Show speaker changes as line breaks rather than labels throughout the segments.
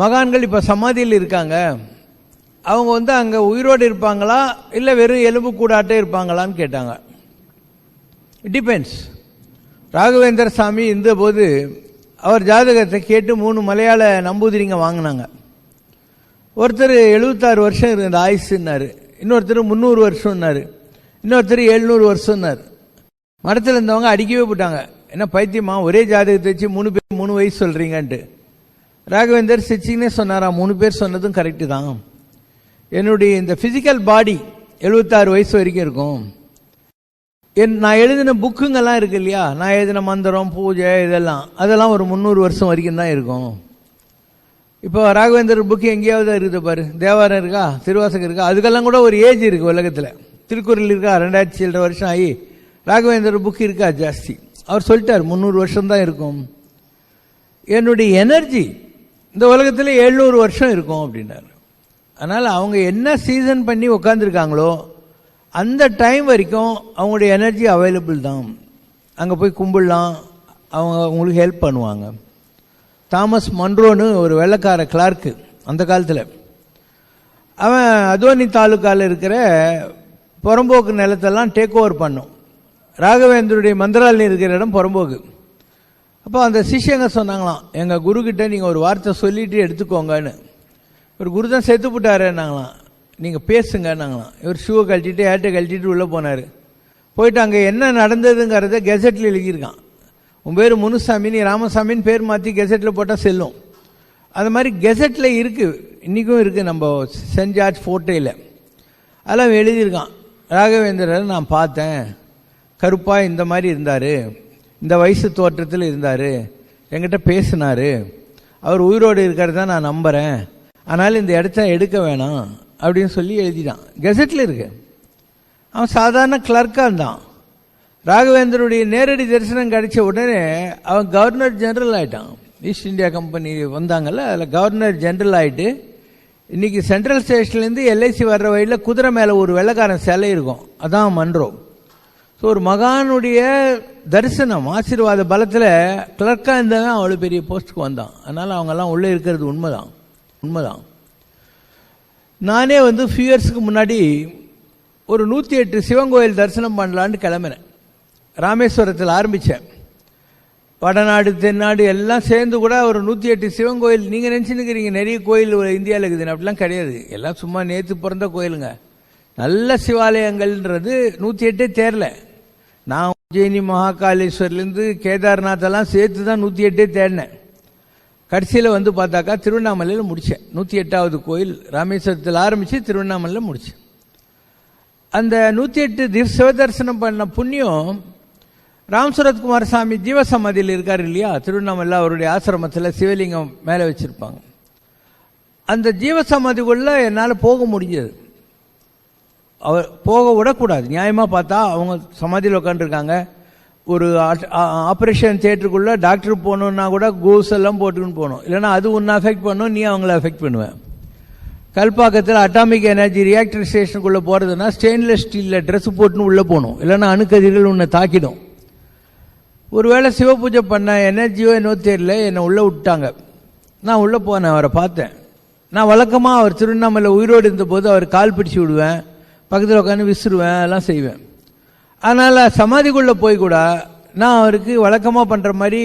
மகான்கள் இப்போ சமாதியில் இருக்காங்க. அவங்க வந்து அங்கே உயிரோடு இருப்பாங்களா? இல்லை வெறும் எலும்பு கூடாட்டே இருப்பாங்களான்னு கேட்டாங்க. டிபெண்ட்ஸ் ராகவேந்திர சாமி இருந்தபோது அவர் ஜாதகத்தை கேட்டு மூணு மலையாள நம்பூதிரிங்க வாங்கினாங்க. ஒருத்தர் எழுபத்தாறு வருஷம் இருந்த ஆயுசுன்னாரு. இன்னொருத்தர் முந்நூறு வருஷம்னாரு. இன்னொருத்தர் எழுநூறு வருஷம்னாரு. மரத்தில் இருந்தவங்க அடிக்கவே போட்டாங்க. என்ன பைத்தியமா? ஒரே ஜாதகத்தை வச்சு மூணு பேர் மூணு வயசு சொல்கிறீங்கன்ட்டு ராகவேந்தர் சிச்சிங்னே சொன்னாரா? மூணு பேர் சொன்னதும் கரெக்டு தான். என்னுடைய இந்த ஃபிசிக்கல் பாடி எழுபத்தாறு வயசு வரைக்கும் இருக்கும். என் நான் எழுதின புக்குங்கெல்லாம் இருக்கு இல்லையா? நான் எழுதின மந்திரம் பூஜை இதெல்லாம். அதெல்லாம் ஒரு முந்நூறு வருஷம் வரைக்கும் தான் இருக்கும். இப்போ ராகவேந்தர் புக்கு எங்கேயாவது இருக்குது பாரு. தேவாரம் இருக்கா? திருவாசகம் இருக்கா? அதுக்கெல்லாம் கூட ஒரு ஏஜ் இருக்குது உலகத்தில். திருக்குறள் இருக்கா? ரெண்டாயிரத்தி சில்லரை வருஷம் ஆகி ராகவேந்தர் புக்கு இருக்கா? ஜாஸ்தி. அவர் சொல்லிட்டார் முந்நூறு வருஷம் தான் இருக்கும். என்னுடைய எனர்ஜி இந்த உலகத்தில் எழுநூறு வருஷம் இருக்கும் அப்படின்னாரு. அதனால் அவங்க என்ன சீசன் பண்ணி உட்காந்துருக்காங்களோ அந்த டைம் வரைக்கும் அவங்களுடைய எனர்ஜி அவைலபிள் தான். அங்கே போய் கும்பிடலாம். அவங்க உங்களுக்கு ஹெல்ப் பண்ணுவாங்க. தாமஸ் மன்ரோன்னு ஒரு வெள்ளைக்கார கிளார்க்கு அந்த காலத்தில். அவன் அதோனி தாலுக்காவில் இருக்கிற புறம்போக்கு நிலத்தெல்லாம் டேக் ஓவர் பண்ணும். ராகவேந்தருடைய மந்திராலயம் இருக்கிற இடம் புறம்போக்கு. அப்போ அந்த சிஷ்யங்க சொன்னாங்களாம் எங்கள் குருக்கிட்ட நீங்கள் ஒரு வார்த்தை சொல்லிட்டு எடுத்துக்கோங்கன்னு. ஒரு குரு தான் செத்து போட்டாருன்னாங்களாம் நீங்கள் பேசுங்கன்னாங்களாம். இவர் ஷூவை கழட்டிட்டு ஏட்டை கழட்டிட்டு உள்ளே போனார். போயிட்டு அங்கே என்ன நடந்ததுங்கிறத கெசட்டில் எழுதியிருக்கான். உன் பேர் முனுசாமி நீ ராமசாமின்னு பேர் மாற்றி கெசட்டில் போட்டால் செல்லும். அது மாதிரி கெசட்டில் இருக்குது இன்றைக்கும் இருக்குது நம்ம சென்ட் ஜார்ஜ் ஃபோர்ட்டேயில் அதெல்லாம் அவன் எழுதியிருக்கான். ராகவேந்திரர் நான் பார்த்தேன். கருப்பாக இந்த மாதிரி இருந்தார். இந்த வயசு தோற்றத்தில் இருந்தார். என்கிட்ட பேசினார். அவர் உயிரோடு இருக்கிறத நான் நம்புகிறேன் ஆனால் இந்த இடத்த எடுக்க வேணாம் அப்படின்னு சொல்லி எழுதிட்டான். கெசட்டில் இருக்கு. அவன் சாதாரண கிளர்க்காக இருந்தான். ராகவேந்தருடைய நேரடி தரிசனம் கிடைச்ச உடனே அவன் கவர்னர் ஜெனரல் ஆயிட்டான். ஈஸ்ட் இந்தியா கம்பெனி வந்தாங்கல்ல அதில் கவர்னர் ஜெனரல் ஆயிட்டு இன்னைக்கு சென்ட்ரல் ஸ்டேஷன்லேருந்து எல்ஐசி வர்ற வழியில் குதிரை மேலே ஒரு வெள்ளைக்காரன் சிலை இருக்கும். அதான் மன்றோம் ஸோ ஒரு மகானுடைய தரிசனம் ஆசீர்வாத பலத்தில் கிளர்க்காக இருந்தவன் அவ்வளோ பெரிய போஸ்ட்டுக்கு வந்தான். அதனால் அவங்கெல்லாம் உள்ளே இருக்கிறது உண்மைதான். உண்மைதான். நானே வந்து ஃபியூ இயர்ஸ்க்கு முன்னாடி ஒரு நூற்றி எட்டு சிவன் கோயில் தரிசனம் பண்ணலான்னு கிளம்பினேன். ராமேஸ்வரத்தில் ஆரம்பித்தேன் வடநாடு தென்னாடு எல்லாம் சேர்ந்து கூட ஒரு நூற்றி எட்டு சிவன் கோயில் நீங்கள் நினச்சிருக்கிறீங்க நிறைய கோயில் இந்தியாவில் இருக்குது அப்படிலாம் கிடையாது. எல்லாம் சும்மா நேற்று பிறந்த கோயிலுங்க. நல்ல சிவாலயங்கள்ன்றது நூற்றி எட்டே தேரல. நான் உஜ்ஜயினி மகாகாளேஸ்வர்லேருந்து கேதார்நாத்தெல்லாம் சேர்த்து தான் நூற்றி எட்டே தேடினேன். கடைசியில் வந்து பார்த்தாக்கா திருவண்ணாமலையில் முடித்தேன் நூற்றி எட்டாவது கோயில் ராமேஸ்வரத்தில் ஆரம்பித்து திருவண்ணாமலையில் முடித்தேன் அந்த நூற்றி எட்டு திர் சிவதர்சனம் பண்ண புண்ணியம் ராம் சுரத்குமார் சாமி ஜீவசமாதியில் இருக்கார் இல்லையா? திருவண்ணாமலை அவருடைய ஆசிரமத்தில் சிவலிங்கம் மேலே வச்சுருப்பாங்க. அந்த ஜீவசமாதிக்குள்ளே என்னால் போக முடிஞ்சது. அவர் போக விடக்கூடாது. நியாயமாக பார்த்தா அவங்க சமாதியில் உட்காந்துருக்காங்க ஒரு ஆப்ரேஷன் தேட்டருக்குள்ளே டாக்டர் போகணுன்னா கூட கோஸ் எல்லாம் போட்டுக்கின்னு போகணும். இல்லைன்னா அது ஒன்று அஃபெக்ட் பண்ணும் நீ அவங்கள அஃபெக்ட் பண்ணுவேன் கல்பாக்கத்தில் அட்டாமிக் எனர்ஜி ரியாக்டர் ஸ்டேஷனுக்குள்ளே போகிறதுனா ஸ்டெயின்லெஸ் ஸ்டீலில் ட்ரெஸ் போட்டுன்னு உள்ளே போகணும். இல்லைன்னா அணுக்கதிர்கள் உன்னை தாக்கிடும். ஒருவேளை சிவ பூஜை பண்ண எனர்ஜியோ என்னோ தெரியல என்னை உள்ளே விட்டாங்க நான் உள்ளே போனேன் அவரை பார்த்தேன். நான் வழக்கமாக அவர் திருவண்ணாமலை உயிரோடு இருந்தபோது அவர் கால் பிடிச்சி விடுவேன். பக்கத்தில் உட்காந்து விசிறுவேன் அதெல்லாம் செய்வேன். அதனால் சமாதிக்குள்ளே போய் கூட நான் அவருக்கு வழக்கமாக பண்ணுற மாதிரி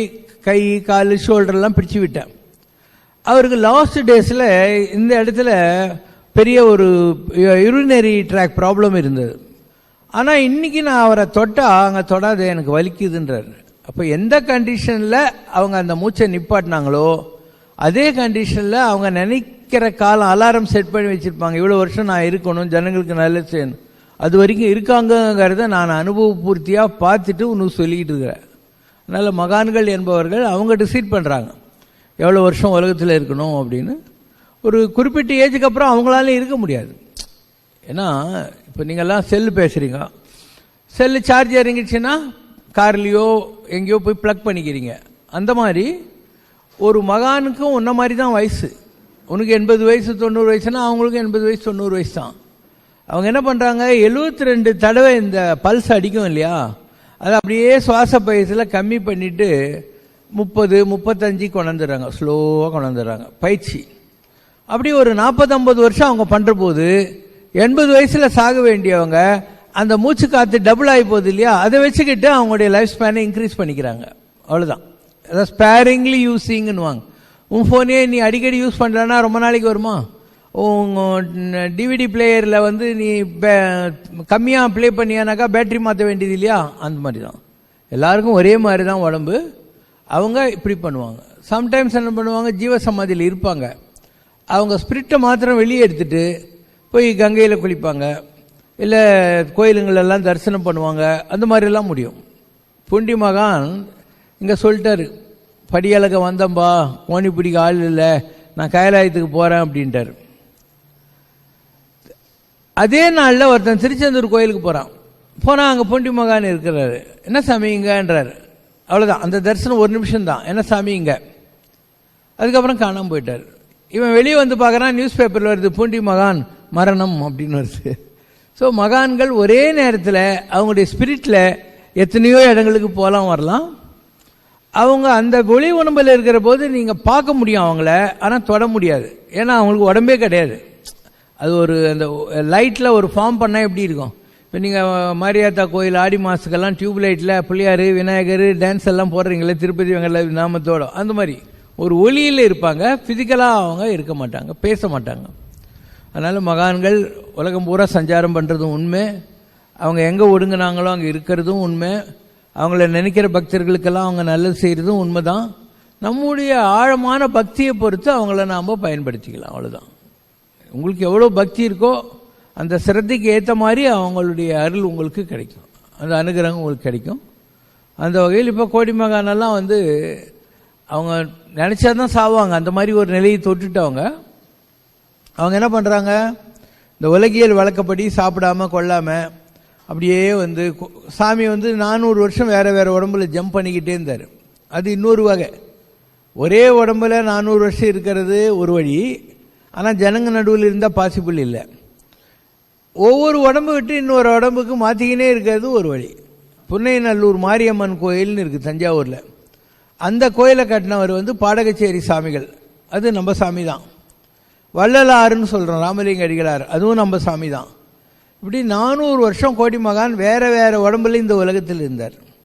கை கால் ஷோல்டர்லாம் பிடிச்சு விட்டேன். அவருக்கு லாஸ்ட் டேஸில் இந்த இடத்துல பெரிய ஒரு யூரினரி ட்ராக் ப்ராப்ளம் இருந்தது. ஆனால் இன்னைக்கு நான் அவரை தொட்டால் அங்கே தொடாது எனக்கு வலிக்குதுன்றார். அப்போ எந்த கண்டிஷனில் அவங்க அந்த மூச்சை நிப்பாட்டினாங்களோ அதே கண்டிஷனில் அவங்க நினை இருக்கிற காலம் அலாரம் செட் பண்ணி வச்சுருப்பாங்க. இவ்வளோ வருஷம் நான் இருக்கணும் ஜனங்களுக்கு நல்லது செய்யணும். அது வரைக்கும் இருக்காங்கங்கிறத நான் அனுபவபூர்த்தியாக பார்த்துட்டு உனக்கு சொல்லிக்கிட்டு இருக்கிறேன். அதனால் மகான்கள் என்பவர்கள் அவங்க டிசைட் பண்ணுறாங்க எவ்வளோ வருஷம் உலகத்தில் இருக்கணும் அப்படின்னு. ஒரு குறிப்பிட்ட ஏஜுக்கு அப்புறம் அவங்களால இருக்க முடியாது. ஏன்னா இப்போ நீங்கள்லாம் செல்லு பேசுகிறீங்க செல்லு சார்ஜ் இறங்கிடுச்சுன்னா கார்லேயோ எங்கேயோ போய் ப்ளக் பண்ணிக்கிறீங்க. அந்த மாதிரி ஒரு மகானுக்கும் உன்ன மாதிரி தான் வயசு. உனக்கு எண்பது வயசு தொண்ணூறு வயசுனா அவங்களுக்கும் எண்பது வயசு தொண்ணூறு வயசு தான். அவங்க என்ன பண்ணுறாங்க எழுபத்தி ரெண்டு தடவை இந்த பல்ஸ் அடிக்கும் இல்லையா? அதை அப்படியே சுவாச பயிற்சியில் கம்மி பண்ணிவிட்டு முப்பது முப்பத்தஞ்சு கொண்டாந்துடுறாங்க ஸ்லோவாக கொண்டாந்துடுறாங்க பயிற்சி. அப்படி ஒரு நாற்பத்தொம்பது வருஷம் அவங்க பண்ணுற போது எண்பது வயசில் சாக வேண்டியவங்க அந்த மூச்சு காற்று டபுள் ஆகி போகுது இல்லையா? அதை வச்சுக்கிட்டு அவங்களுடைய லைஃப் ஸ்பேனை இன்க்ரீஸ் பண்ணிக்கிறாங்க. அவ்வளோதான் அதான் ஸ்பேரிங்லி யூஸிங்னுவாங்க உன் ஃபோனே நீ அடிக்கடி யூஸ் பண்ணுறன்னா ரொம்ப நாளைக்கு வருமா? உங்கள் டிவிடி பிளேயரில் வந்து நீ கம்மியாக ப்ளே பண்ணியானாக்கா பேட்டரி மாற்ற வேண்டியது இல்லையா? அந்த மாதிரி தான் எல்லாருக்கும் ஒரே மாதிரி தான் உடம்பு. அவங்க இப்படி பண்ணுவாங்க. சம்டைம்ஸ் என்ன பண்ணுவாங்க? ஜீவ சமாதியில் இருப்பாங்க. அவங்க ஸ்பிரிட்டை மாத்திரம் வெளியே எடுத்துட்டு போய் கங்கையில் குளிப்பாங்க. இல்லை கோயிலுங்களெல்லாம் தரிசனம் பண்ணுவாங்க. அந்த மாதிரிலாம் முடியும். புண்டி மகான் இங்கே சொல்லிட்டாரு. படியலக வந்தம்பா கோணி பிடிக்க ஆள் இல்லை நான் கைலாயத்துக்கு போகிறேன் அப்படின்ட்டாரு. அதே நாளில் ஒருத்தன் திருச்செந்தூர் கோயிலுக்கு போகிறான் போனால் அங்கே பூண்டி மகான் இருக்கிறாரு. என்ன சாமி இங்கன்றாரு. அவ்வளோதான் அந்த தரிசனம் ஒரு நிமிஷம் தான் என்ன சாமி இங்கே? அதுக்கப்புறம் காணாமல் போயிட்டார். இவன் வெளியே வந்து பார்க்குறான் நியூஸ் பேப்பரில் வருது பூண்டி மகான் மரணம் அப்படின்னு வருது. ஸோ மகான்கள் ஒரே நேரத்தில் அவங்களுடைய ஸ்பிரிட்டில் எத்தனையோ இடங்களுக்கு போகலாம் வரலாம். அவங்க அந்த ஒளி உடம்பில் இருக்கிற போது நீங்கள் பார்க்க முடியும் அவங்கள ஆனால் தொட முடியாது. ஏன்னா அவங்களுக்கு உடம்பே கிடையாது. அது ஒரு அந்த லைட்டில் ஒரு ஃபார்ம் பண்ணால் எப்படி இருக்கும்? இப்போ நீங்கள் மாரியாத்தா கோயில் ஆடி மாதத்துக்கெல்லாம் டியூப் லைட்டில் பிள்ளையார் விநாயகர் டான்ஸ் எல்லாம் போடுறீங்களே திருப்பதி வெங்கல நாமத்தோட. அந்த மாதிரி. ஒரு ஒளியில் இருப்பாங்க ஃபிசிக்கலாக அவங்க இருக்க மாட்டாங்க பேச மாட்டாங்க. அதனால் மகான்கள் உலகம் பூரா சஞ்சாரம் பண்ணுறதும் உண்மை. அவங்க எங்கே ஒடுங்கினாங்களோ அங்கே இருக்கிறதும் உண்மை. அவங்கள நினைக்கிற பக்தர்களுக்கெல்லாம் அவங்க நல்லது செய்கிறதும் உண்மை தான் நம்முடைய ஆழமான பக்தியை பொறுத்து அவங்கள நாம் பயன்படுத்திக்கலாம் அவ்வளோதான் உங்களுக்கு எவ்வளோ பக்தி இருக்கோ அந்த சிரத்தைக்கு ஏற்ற மாதிரி அவங்களுடைய அருள் உங்களுக்கு கிடைக்கும். அந்த அனுகிரகம் உங்களுக்கு கிடைக்கும். அந்த வகையில் இப்போ கோடி மகானெல்லாம் வந்து அவங்க நினச்சா தான் சாவாங்க. அந்த மாதிரி ஒரு நிலையை தொட்டுட்டவங்க. அவங்க என்ன பண்ணுறாங்க இந்த உலகியல் வழக்கப்படி சாப்பிடாம கொள்ளாமல் அப்படியே வந்து கு- சாமி வந்து நானூறு வருஷம் வேறு வேறு உடம்புல ஜம்ப் பண்ணிக்கிட்டே இருந்தார். அது இன்னொரு வகை. ஒரே உடம்புல நானூறு வருஷம் இருக்கிறது ஒரு வழி. ஆனால் ஜனங்க நடுவில் இருந்தால் பாசிபிள் இல்லை. ஒவ்வொரு உடம்பு விட்டு இன்னொரு உடம்புக்கு மாற்றிக்கினே இருக்கிறது ஒரு வழி. புன்னைநல்லூர் மாரியம்மன் கோயில்னு இருக்குது தஞ்சாவூரில். அந்த கோயிலை கட்டினவர் வந்து பாடகச்சேரி சாமிகள். அது நம்ம சாமி தான் வள்ளலாறுன்னு சொல்கிறோம் ராமலிங்க அடிகளார். அதுவும் நம்ம சாமி தான் இப்படி நானூறு வருஷம் கோடி மகான் வேற வேற உடம்புல இந்த உலகத்தில் இருந்தார்.